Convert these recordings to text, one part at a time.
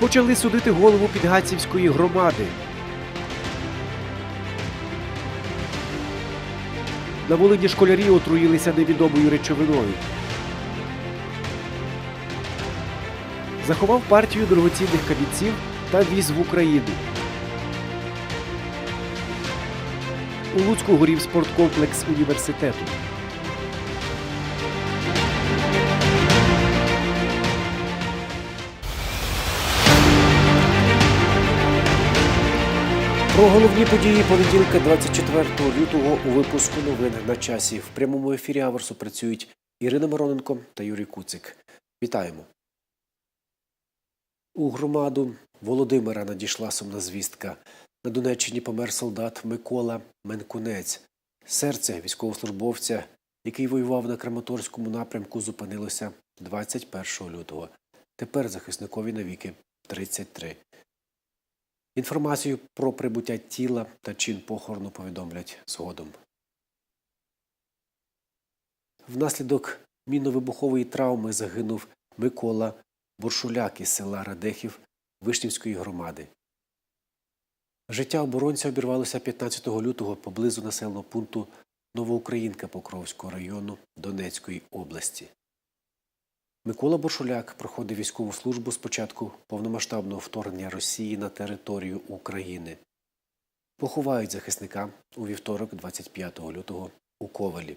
Почали судити голову Підгацівської громади. На Волині школярі отруїлися невідомою речовиною. Заховав партію дорогоцінних камінців та віз в Україну. У Луцьку горів спорткомплекс університету. Про головні події понеділка 24 лютого у випуску новин на часі. В прямому ефірі Аверсу працюють Ірина Мироненко та Юрій Куцик. Вітаємо. У громаду Володимира надійшла сумна звістка. На Донеччині помер солдат Микола Менкунець. Серце військовослужбовця, який воював на Краматорському напрямку, зупинилося 21 лютого. Тепер захисникові навіки 33. Інформацію про прибуття тіла та чин похорону повідомлять згодом. Внаслідок мінно-вибухової травми загинув Микола Буршуляк із села Радехів Вишнівської громади. Життя оборонця обірвалося 15 лютого поблизу населеного пункту Новоукраїнка Покровського району Донецької області. Микола Буршуляк проходив військову службу з початку повномасштабного вторгнення Росії на територію України. Поховають захисника у вівторок, 25 лютого, у Ковалі.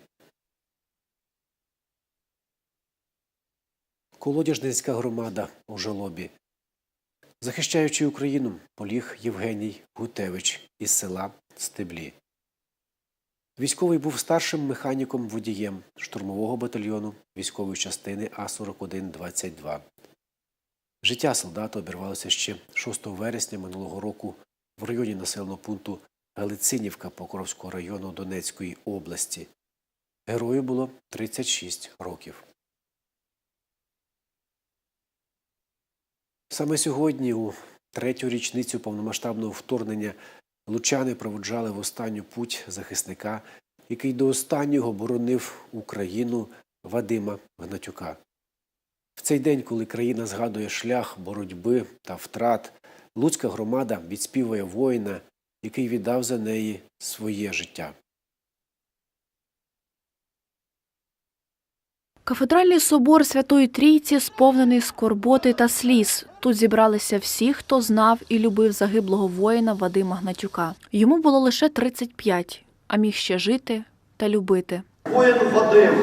Колодяжницька громада у Жолобі. Захищаючи Україну, поліг Євгеній Гутевич із села Стеблі. Військовий був старшим механіком водієм штурмового батальйону військової частини А-41-22. Життя солдата обірвалося ще 6 вересня минулого року в районі населеного пункту Галицинівка Покровського району Донецької області. Герою було 36 років. Саме сьогодні, у третю річницю повномасштабного вторгнення, лучани проводжали в останню путь захисника, який до останнього боронив Україну Вадима Гнатюка. В цей день, коли країна згадує шлях боротьби та втрат, Луцька громада відспівує воїна, який віддав за неї своє життя. Кафедральний собор Святої Трійці сповнений скорботи та сліз. Тут зібралися всі, хто знав і любив загиблого воїна Вадима Гнатюка. Йому було лише 35, а міг ще жити та любити. Воїн Вадим,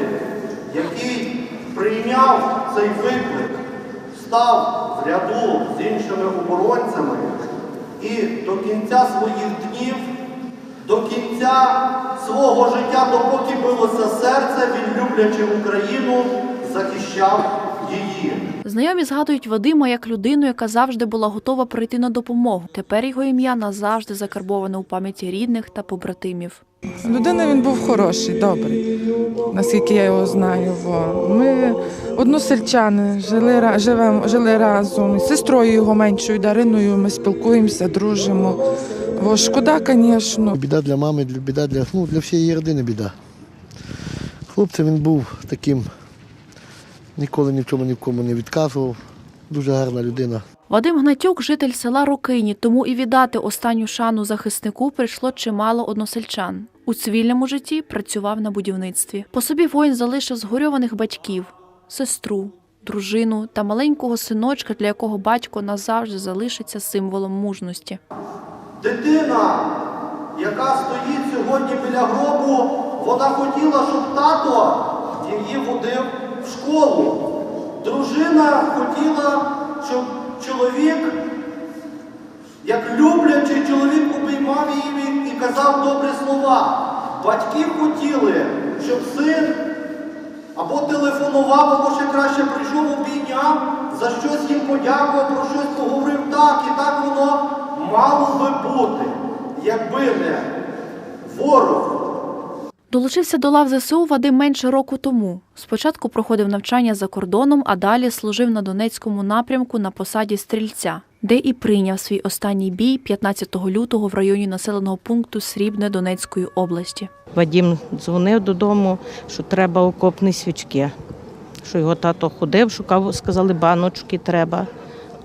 який прийняв цей виклик, став в ряду з іншими оборонцями і до кінця своїх днів, до кінця свого життя, допоки билося серце, він, люблячи Україну, захищав її. Знайомі згадують Вадима як людину, яка завжди була готова прийти на допомогу. Тепер його ім'я назавжди закарбоване у пам'яті рідних та побратимів. Людина він був хороший, добрий, наскільки я його знаю. Во. Ми односельчани, жили, ра- живем, жили разом. З сестрою його меншою Дариною ми спілкуємося, дружимо. Во, шкода, звісно. Біда для мами, для- біда для, ну, для всієї родини біда. Хлопцем він був таким, ніколи ні в чому ні в кому не відказував. Дуже гарна людина. Вадим Гнатюк – житель села Рокині, тому і віддати останню шану захиснику прийшло чимало односельчан. У цивільному житті працював на будівництві. По собі воїн залишив згорьованих батьків, сестру, дружину та маленького синочка, для якого батько назавжди залишиться символом мужності. Дитина, яка стоїть сьогодні біля гробу, вона хотіла, щоб тато її водив в школу. Дружина хотіла, щоб чоловік, як люблячий чоловік, обіймав її і казав добрі слова. Батьки хотіли, щоб син або телефонував, або ще краще прийшов, обійняв, за щось їм подякував, про щось поговорив так, і так воно мало би бути, якби не ворог. Долучився до лав ЗСУ Вадим менше року тому. Спочатку проходив навчання за кордоном, а далі служив на Донецькому напрямку на посаді стрільця, де і прийняв свій останній бій 15 лютого в районі населеного пункту Срібне Донецької області. Вадім дзвонив додому, що треба окопні свічки. Що його тато ходив, шукав, сказали, баночки треба.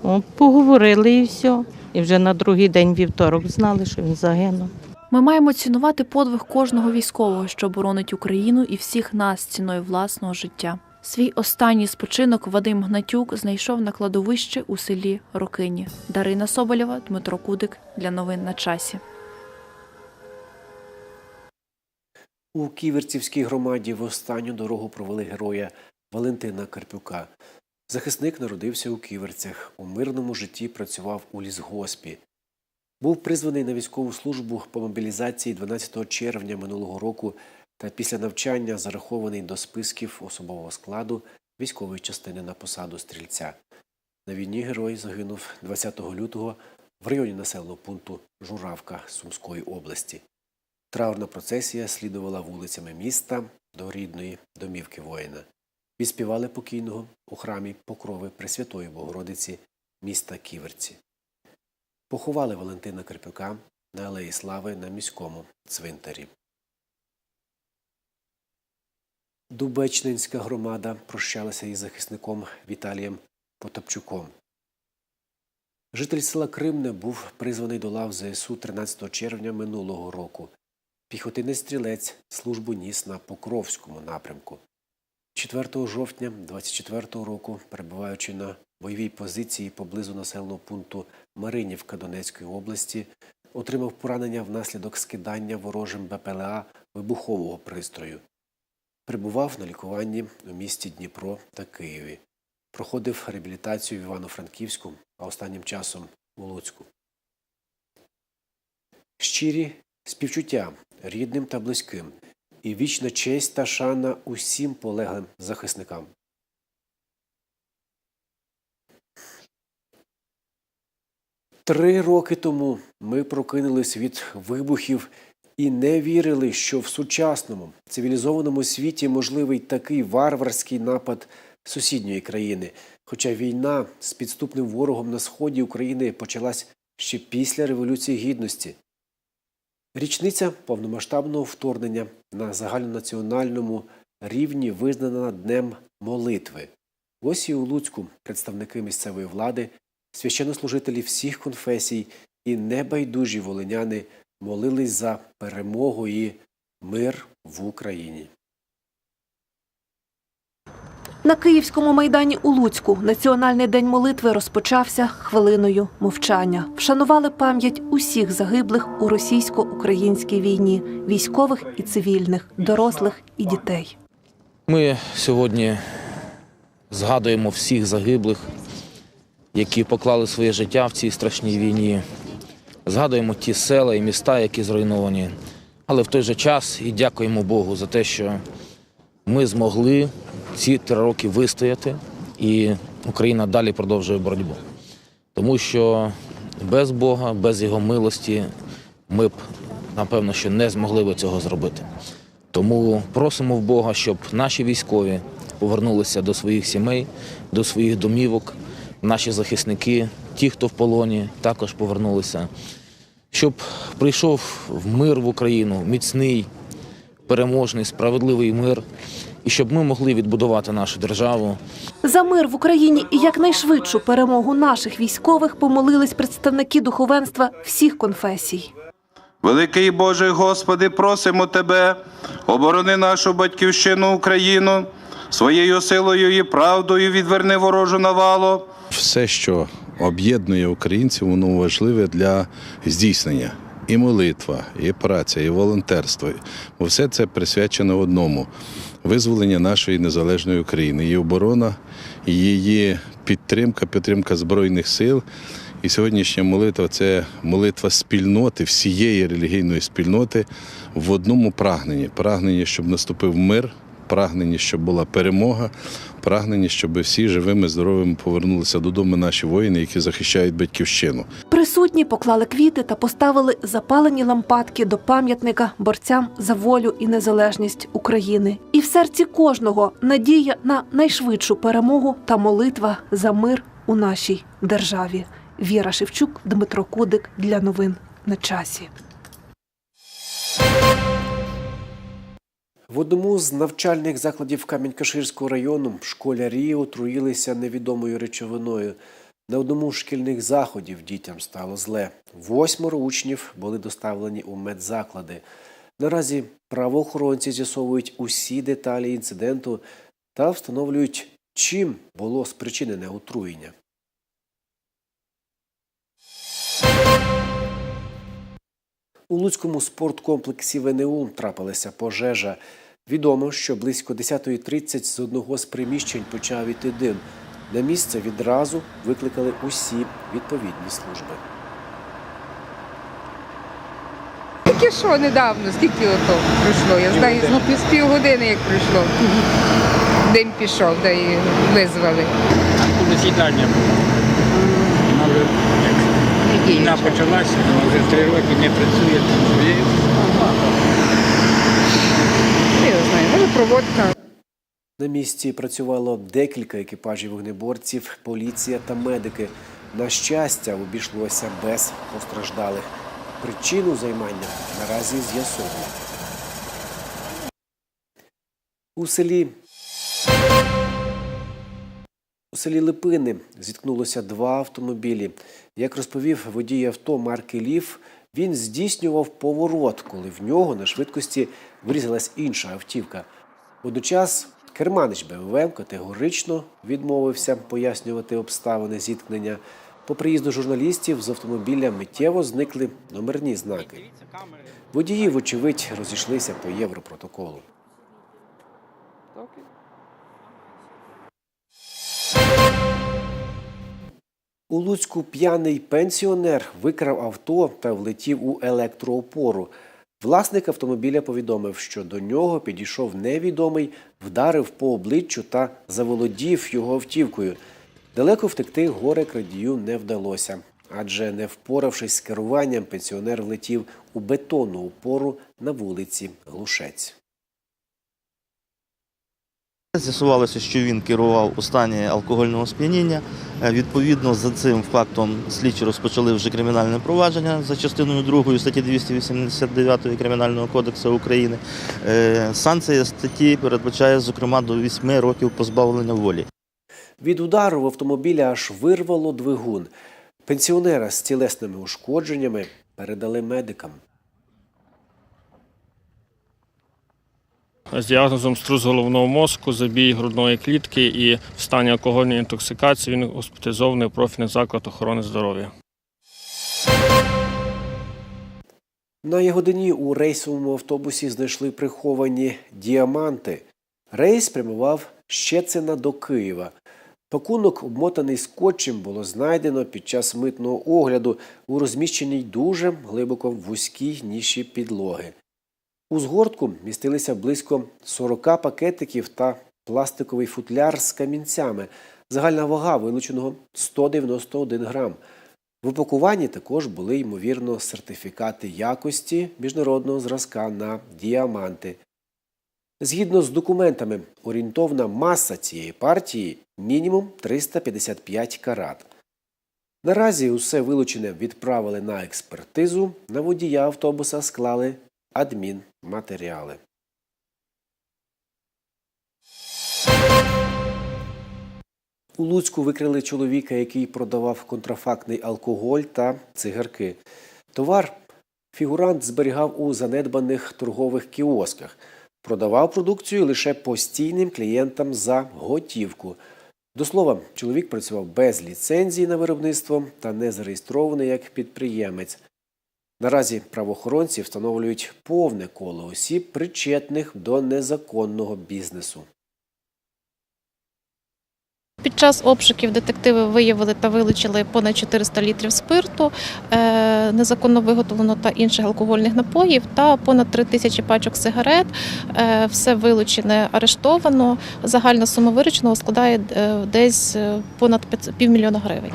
О, поговорили і все. І вже на другий день вівторок знали, що він загинув. Ми маємо цінувати подвиг кожного військового, що боронить Україну і всіх нас ціною власного життя. Свій останній спочинок Вадим Гнатюк знайшов на кладовище у селі Рокині. Дарина Соболєва, Дмитро Кудик для новин на часі. У Ківерцівській громаді в останню дорогу провели героя Валентина Карпюка. Захисник народився у Ківерцях. У мирному житті працював у лісгоспі. Був призваний на військову службу по мобілізації 12 червня минулого року та після навчання зарахований до списків особового складу військової частини на посаду стрільця. На війні герой загинув 20 лютого в районі населеного пункту Журавка Сумської області. Траурна процесія слідувала вулицями міста до рідної домівки воїна. Відспівали покійного у храмі Покрови Пресвятої Богородиці міста Ківерці. Поховали Валентина Карпюка на Алеї Слави на міському цвинтарі. Дубечнинська громада прощалася із захисником Віталієм Потапчуком. Житель села Кримне був призваний до лав ЗСУ 13 червня минулого року. Піхотинець стрілець службу ніс на Покровському напрямку. 4 жовтня 24 року, перебуваючи на бойовій позиції поблизу населеного пункту Маринівка Донецької області, отримав поранення внаслідок скидання ворожим БПЛА вибухового пристрою. Перебував на лікуванні у місті Дніпро та Києві. Проходив реабілітацію в Івано-Франківську, а останнім часом у Луцьку. Щирі співчуття рідним та близьким і вічна честь та шана усім полеглим захисникам. Три роки тому ми прокинулись від вибухів і не вірили, що в сучасному цивілізованому світі можливий такий варварський напад сусідньої країни. Хоча війна з підступним ворогом на сході України почалась ще після Революції Гідності. Річниця повномасштабного вторгнення на загальнонаціональному рівні визнана Днем молитви. Ось і у Луцьку представники місцевої влади, священнослужителі всіх конфесій і небайдужі волиняни молились за перемогу і мир в Україні. На Київському майдані у Луцьку Національний день молитви розпочався хвилиною мовчання. Вшанували пам'ять усіх загиблих у російсько-українській війні, військових і цивільних, дорослих і дітей. Ми сьогодні згадуємо всіх загиблих, які поклали своє життя в цій страшній війні. Згадуємо ті села і міста, які зруйновані. Але в той же час і дякуємо Богу за те, що ми змогли ці три роки вистояти, і Україна далі продовжує боротьбу. Тому що без Бога, без Його милості ми б, напевно, що не змогли би цього зробити. Тому просимо в Бога, щоб наші військові повернулися до своїх сімей, до своїх домівок, наші захисники, ті, хто в полоні, також повернулися, щоб прийшов в мир в Україну, міцний, переможний, справедливий мир, і щоб ми могли відбудувати нашу державу, За мир в Україні і якнайшвидшу перемогу наших військових помолились представники духовенства всіх конфесій. Великий Боже Господи, просимо Тебе, оборони нашу батьківщину Україну, своєю силою і правдою відверни ворожу навалу. все, що об'єднує українців, воно важливе для здійснення. І молитва, і праця, і волонтерство. Бо все це присвячено одному визволення нашої незалежної України, її оборона, її підтримка, підтримка Збройних сил. І сьогоднішня молитва це молитва спільноти, всієї релігійної спільноти в одному прагненні. Прагнення, щоб наступив мир, прагнення, щоб була перемога, прагнення, щоб всі живими, здоровими повернулися додому наші воїни, які захищають батьківщину. Присутні поклали квіти та поставили запалені лампадки до пам'ятника борцям за волю і незалежність України. І в серці кожного надія на найшвидшу перемогу та молитва за мир у нашій державі. Віра Шевчук, Дмитро Кудик для новин на часі. В одному з навчальних закладів Камінь-Каширського району школярі отруїлися невідомою речовиною. На одному з шкільних заходів дітям стало зле. Восьмеро учнів були доставлені у медзаклади. Наразі правоохоронці з'ясовують усі деталі інциденту та встановлюють, чим було спричинене отруєння. У Луцькому спорткомплексі ВНУ трапилася пожежа. Відомо, що близько 10.30 з одного з приміщень почав іти дим. На місце відразу викликали усі відповідні служби. Тільки що недавно, скільки ото пройшло. Я знаю, ну, з півгодини як пройшло. Дим пішов, да і визвали. засідання було. Війна почалася, вона вже три роки не працює. там. Я знаю, може проводка. На місці працювало декілька екіпажів вогнеборців, поліція та медики. На щастя, обійшлося без постраждалих. Причину займання наразі з'ясовують. У селі у селі Липини зіткнулося два автомобілі. Як розповів водій авто марки Лів, він здійснював поворот, коли в нього на швидкості врізалась інша автівка. Водночас керманич БМВ категорично відмовився пояснювати обставини зіткнення. По приїзду журналістів з автомобіля миттєво зникли номерні знаки. Водії, вочевидь, розійшлися по європротоколу. У Луцьку п'яний пенсіонер викрав авто та влетів у електроопору. Власник автомобіля повідомив, що до нього підійшов невідомий, вдарив по обличчю та заволодів його автівкою. Далеко втекти горе крадію не вдалося, адже не впоравшись з керуванням, пенсіонер влетів у бетонну опору на вулиці Глушець. З'ясувалося, що він керував у стані алкогольного сп'яніння. Е, Відповідно, за цим фактом слідчі розпочали вже кримінальне провадження за частиною 2 статті 289 Кримінального кодексу України. Е, Санкція статті передбачає, зокрема, до 8 років позбавлення волі. Від удару в автомобіля аж вирвало двигун. Пенсіонера з тілесними ушкодженнями передали медикам. З діагнозом струс головного мозку, забій грудної клітки і в стані алкогольної інтоксикації він госпіталізований в профільний заклад охорони здоров'я. На Ягодині у рейсовому автобусі знайшли приховані діаманти. Рейс прямував Щецина до Києва. Пакунок, обмотаний скотчем, було знайдено під час митного огляду у розміщеній дуже глибоко вузькій ніші підлоги. У згортку містилися близько 40 пакетиків та пластиковий футляр з камінцями. Загальна вага вилученого 191 грам. В упакуванні також були, ймовірно, сертифікати якості міжнародного зразка на діаманти. Згідно з документами, орієнтовна маса цієї партії мінімум 355 карат. Наразі усе вилучене відправили на експертизу, на водія автобуса склали адмінматеріали. У Луцьку викрили чоловіка, який продавав контрафактний алкоголь та цигарки. Товар фігурант зберігав у занедбаних торгових кіосках. Продавав продукцію лише постійним клієнтам за готівку. До слова, чоловік працював без ліцензії на виробництво та не зареєстрований як підприємець. Наразі правоохоронці встановлюють повне коло осіб, причетних до незаконного бізнесу. Під час обшуків детективи виявили та вилучили понад 400 літрів спирту, е, незаконно виготовлено та інших алкогольних напоїв та понад 3 тисячі пачок сигарет. Е, Все вилучене, арештовано. Загальна сума вирученого складає е, десь понад півмільйона гривень.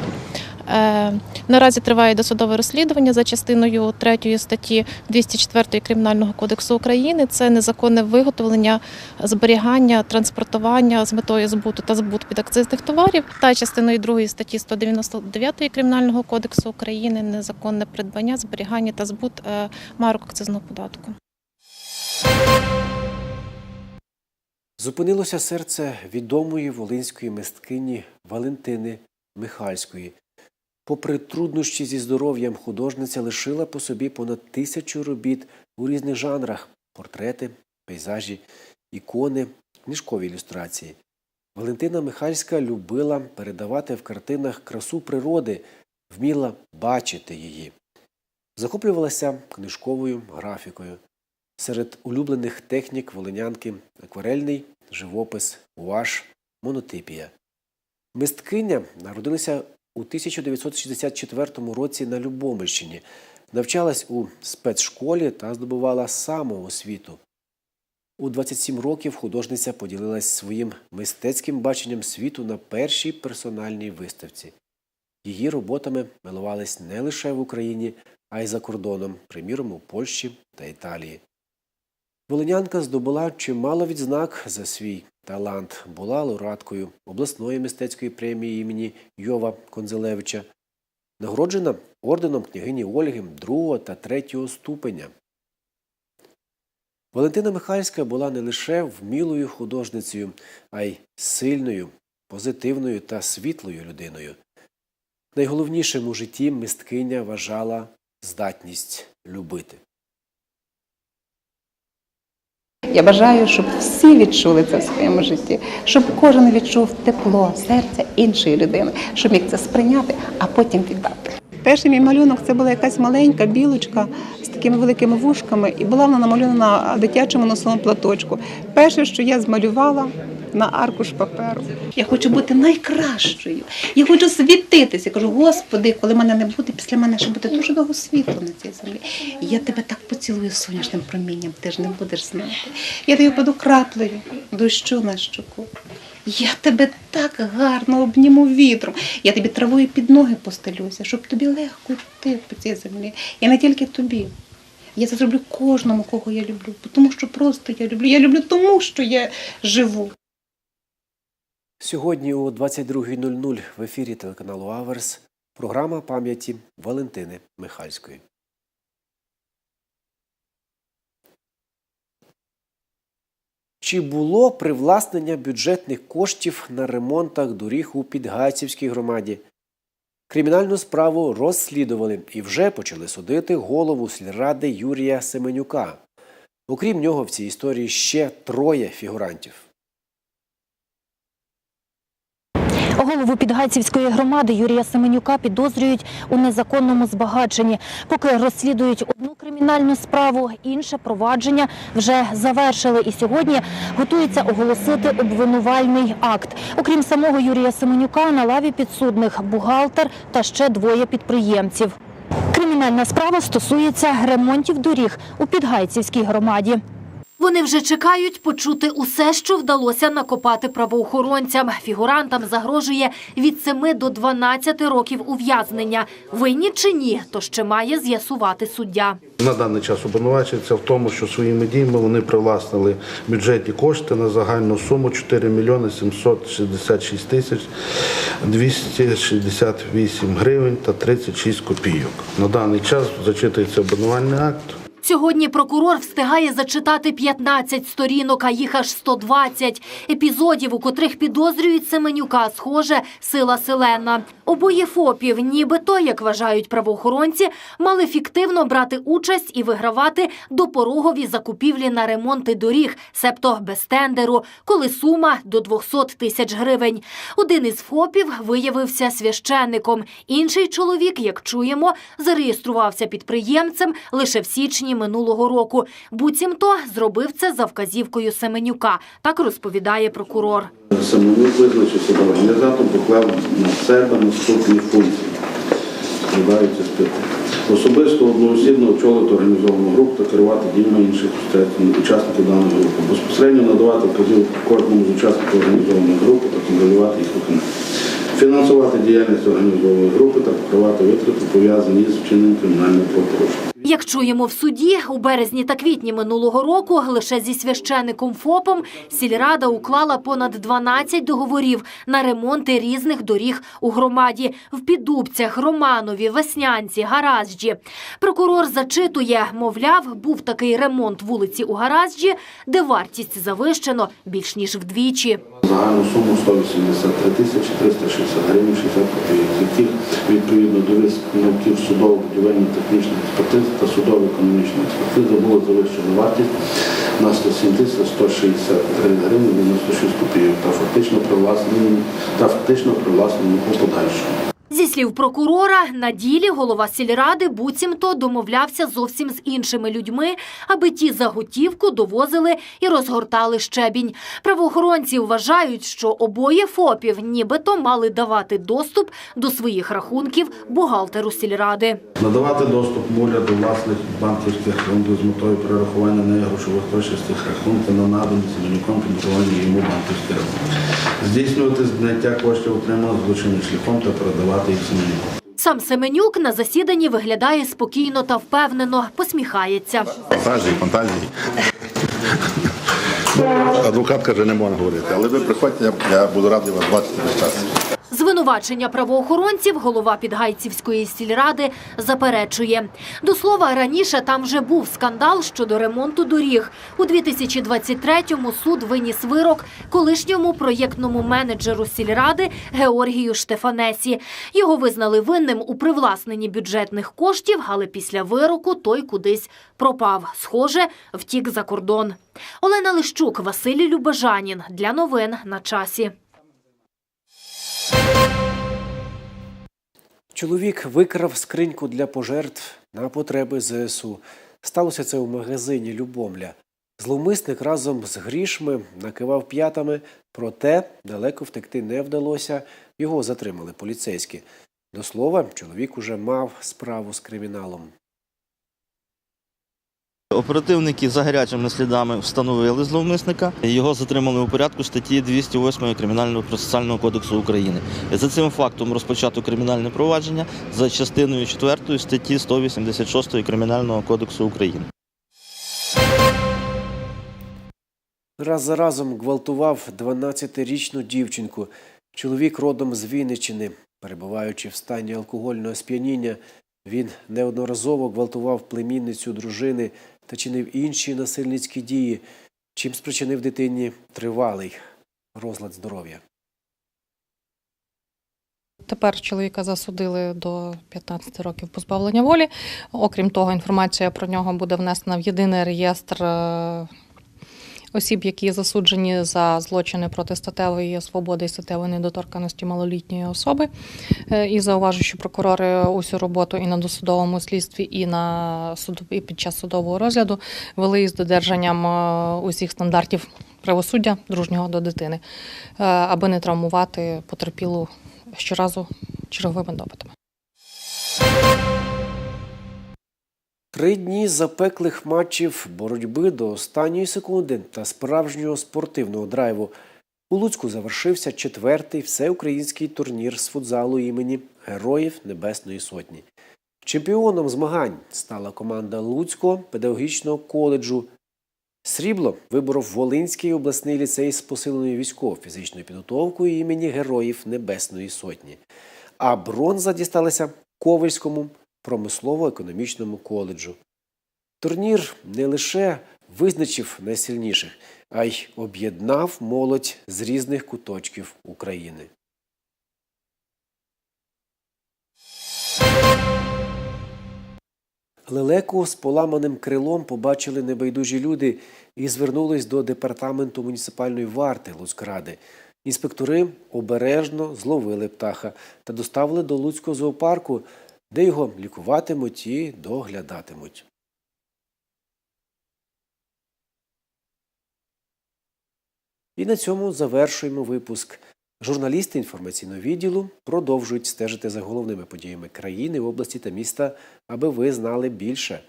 Е, Наразі триває досудове розслідування за частиною 3 статті 204 Кримінального кодексу України. Це незаконне виготовлення, зберігання, транспортування з метою збуту та збут підакцизних товарів та частиною 2 статті 199 Кримінального кодексу України незаконне придбання, зберігання та збут е, марок акцизного податку. Зупинилося серце відомої волинської мисткині Валентини Михальської. Попри труднощі зі здоров'ям, художниця лишила по собі понад тисячу робіт у різних жанрах портрети, пейзажі, ікони, книжкові ілюстрації. Валентина Михальська любила передавати в картинах красу природи, вміла бачити її. Захоплювалася книжковою графікою. Серед улюблених технік волинянки акварельний живопис, гуаш, монотипія. Мисткиня народилася у 1964 році на Любомельщині, навчалась у спецшколі та здобувала самоосвіту. У 27 років художниця поділилась своїм мистецьким баченням світу на першій персональній виставці. Її роботами милувались не лише в Україні, а й за кордоном, приміром у Польщі та Італії. Волинянка здобула чимало відзнак за свій талант, була лауреаткою обласної мистецької премії імені Йова Конзелевича, нагороджена орденом княгині Ольги другого та третього ступеня. Валентина Михайлівська була не лише вмілою художницею, а й сильною, позитивною та світлою людиною. Найголовнішим у житті мисткиня вважала здатність любити. Я бажаю, щоб всі відчули це в своєму житті, щоб кожен відчув тепло серця іншої людини, щоб міг це сприйняти, а потім віддати. Перший мій малюнок це була якась маленька білочка з такими великими вушками, і була вона намальована на дитячому носовому платочку. Перше, що я змалювала на аркуш паперу. Я хочу бути найкращою. Я хочу світитися. Я кажу, Господи, коли мене не буде, після мене ще буде дуже довго світло на цій землі. Я тебе так поцілую сонячним промінням, ти ж не будеш знати. Я тобі паду краплею, дощу на щоку. Я тебе так гарно обніму вітром. Я тобі травою під ноги постелюся, щоб тобі легко йти по цій землі. І не тільки тобі. Я це зроблю кожному, кого я люблю, тому що просто я люблю. Я люблю тому, що я живу. Сьогодні о 22.00 в ефірі телеканалу Аверс програма пам'яті Валентини Михальської. Чи було привласнення бюджетних коштів на ремонтах доріг у Підгайцівській громаді? Кримінальну справу розслідували і вже почали судити голову сільради Юрія Семенюка. Окрім нього, в цій історії ще троє фігурантів. Голову Підгайцівської громади Юрія Семенюка підозрюють у незаконному збагаченні. Поки розслідують одну кримінальну справу, інше провадження вже завершили. І сьогодні готуються оголосити обвинувальний акт. Окрім самого Юрія Семенюка, на лаві підсудних бухгалтер та ще двоє підприємців. Кримінальна справа стосується ремонтів доріг у Підгайцівській громаді. Вони вже чекають почути усе, що вдалося накопати правоохоронцям. Фігурантам загрожує від 7 до 12 років ув'язнення. Винні чи ні, то ще має з'ясувати суддя. На даний час обвинувачується в тому, що своїми діями вони привласнили бюджетні кошти на загальну суму 4 мільйони 766 тисяч 268 гривень та 36 копійок. На даний час зачитується обвинувальний акт. Сьогодні прокурор встигає зачитати 15 сторінок, а їх аж 120 епізодів, у котрих підозрюють Семенюка. Схоже, сила селена. Обоє ФОПів, нібито, як вважають правоохоронці, мали фіктивно брати участь і вигравати допорогові закупівлі на ремонти доріг, себто без тендеру, коли сума до 200 тисяч гривень. Один із ФОПів виявився священником. Інший чоловік, як чуємо, зареєструвався підприємцем лише в січні минулого року. Буцімто зробив це за вказівкою Семенюка. Так розповідає прокурор. Семенюк визначився до організатор, поклав на себе наступні функції. Складаються з. Особисто одноосібно очолити організовану групу та керувати діями інших учасників даної групи. Безпосередньо надавати вказівки кожному з учасників організованої групи та контролювати їх виконання. Фінансувати діяльність організованої групи та покривати витрати, пов'язані з вчиненням кримінального правопорушення. Як чуємо в суді, у березні та квітні минулого року лише зі священником ФОПом сільрада уклала понад 12 договорів на ремонти різних доріг у громаді в Піддубцях, Романові, Веснянці, Гаражджі. Прокурор зачитує, мовляв, був такий ремонт вулиці у Гаражджі, де вартість завищено більш ніж вдвічі. Загальну суму 183 тисячі 360 гривень 60 копійок, з яких відповідно до висновків судово-будівельної технічної експертизи та судово-економічної експертизи було завищено вартість на 107 тисяч 163 гривень 96 копійок та фактично привласнено та фактично привласнено у подальшому. Зі слів прокурора, на ділі голова сільради буцімто домовлявся зовсім з іншими людьми, аби ті за готівку довозили і розгортали щебінь. Правоохоронці вважають, що обоє ФОПів нібито мали давати доступ до своїх рахунків бухгалтеру сільради. Надавати доступ муля до власних банківських рахунків з метою перерахування негрошових цих рахунків на надані Семенюком підготовлені йому банківські рахунки. Здійснювати зняття коштів отриманих злочинним шляхом та передавати їх Семенюку. Сам Семенюк на засіданні виглядає спокійно та впевнено, посміхається. Фантазії, фантазії. Адвокат каже, не можна говорити, але ви приходьте, я, буду радий вас бачити без час. Звинувачення правоохоронців голова Підгайцівської сільради заперечує. До слова, раніше там вже був скандал щодо ремонту доріг. У 2023-му суд виніс вирок колишньому проєктному менеджеру сільради Георгію Штефанесі. Його визнали винним у привласненні бюджетних коштів, але після вироку той кудись пропав. Схоже, втік за кордон. Олена Лищук, Василій Любежанін. Для новин на часі. Чоловік викрав скриньку для пожертв на потреби ЗСУ. Сталося це у магазині Любомля. Зловмисник разом з грішми накивав п'ятами, проте далеко втекти не вдалося. Його затримали поліцейські. До слова, чоловік уже мав справу з криміналом. Оперативники за гарячими слідами встановили зловмисника. Його затримали у порядку статті 208 Кримінального процесуального кодексу України. За цим фактом розпочато кримінальне провадження за частиною 4 статті 186 Кримінального кодексу України. Раз за разом гвалтував 12-річну дівчинку. Чоловік родом з Вінниччини. Перебуваючи в стані алкогольного сп'яніння, він неодноразово гвалтував племінницю дружини та чинив інші насильницькі дії, чим спричинив дитині тривалий розлад здоров'я. Тепер чоловіка засудили до 15 років позбавлення волі. Окрім того, інформація про нього буде внесена в єдиний реєстр е, осіб, які засуджені за злочини проти статевої свободи і статевої недоторканості малолітньої особи. Е, І зауважу, що прокурори усю роботу і на досудовому слідстві, і на суду, і під час судового розгляду вели із додержанням е, усіх стандартів правосуддя дружнього до дитини, е, аби не травмувати потерпілу щоразу черговими допитами. Три дні запеклих матчів боротьби до останньої секунди та справжнього спортивного драйву. У Луцьку завершився четвертий всеукраїнський турнір з футзалу імені Героїв Небесної Сотні. Чемпіоном змагань стала команда Луцького педагогічного коледжу. Срібло виборов Волинський обласний ліцей з посиленою військово-фізичною підготовкою імені Героїв Небесної Сотні. А бронза дісталася Ковельському промислово-економічному коледжу. Турнір не лише визначив найсильніших, а й об'єднав молодь з різних куточків України. Лелеку з поламаним крилом побачили небайдужі люди і звернулись до департаменту муніципальної варти Луцькради. Інспектори обережно зловили птаха та доставили до Луцького зоопарку, де його лікуватимуть і доглядатимуть. І на цьому завершуємо випуск. Журналісти інформаційного відділу продовжують стежити за головними подіями країни, області та міста, аби ви знали більше.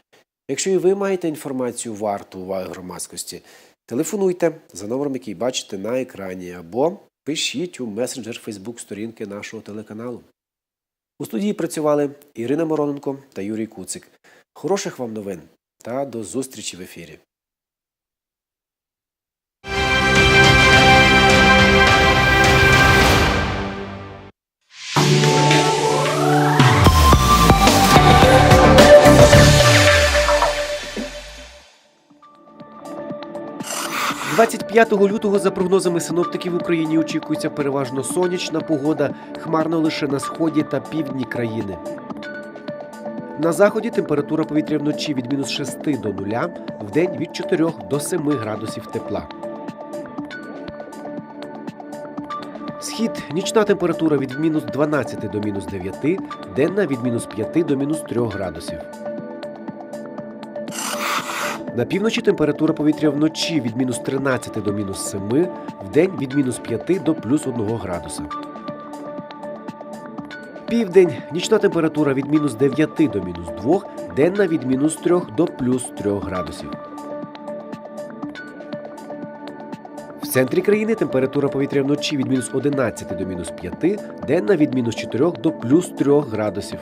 Якщо і ви маєте інформацію варту уваги громадськості, телефонуйте за номером, який бачите на екрані, або пишіть у месенджер Фейсбук сторінки нашого телеканалу. У студії працювали Ірина Мороненко та Юрій Куцик. Хороших вам новин та до зустрічі в ефірі. 25 лютого, за прогнозами синоптиків, в Україні очікується переважно сонячна погода, хмарно лише на сході та півдні країни. На заході температура повітря вночі від мінус 6 до 0, вдень від 4 до 7 градусів тепла. Схід нічна температура від мінус 12 до мінус 9, денна від мінус 5 до мінус 3 градусів. На півночі температура повітря вночі від мінус 13 до мінус 7, вдень від мінус 5 до плюс 1 градуса. Південь нічна температура від мінус 9 до мінус 2, денна від мінус 3 до плюс 3 градусів. В центрі країни температура повітря вночі від мінус 11 до мінус 5, денна від мінус 4 до плюс 3 градусів.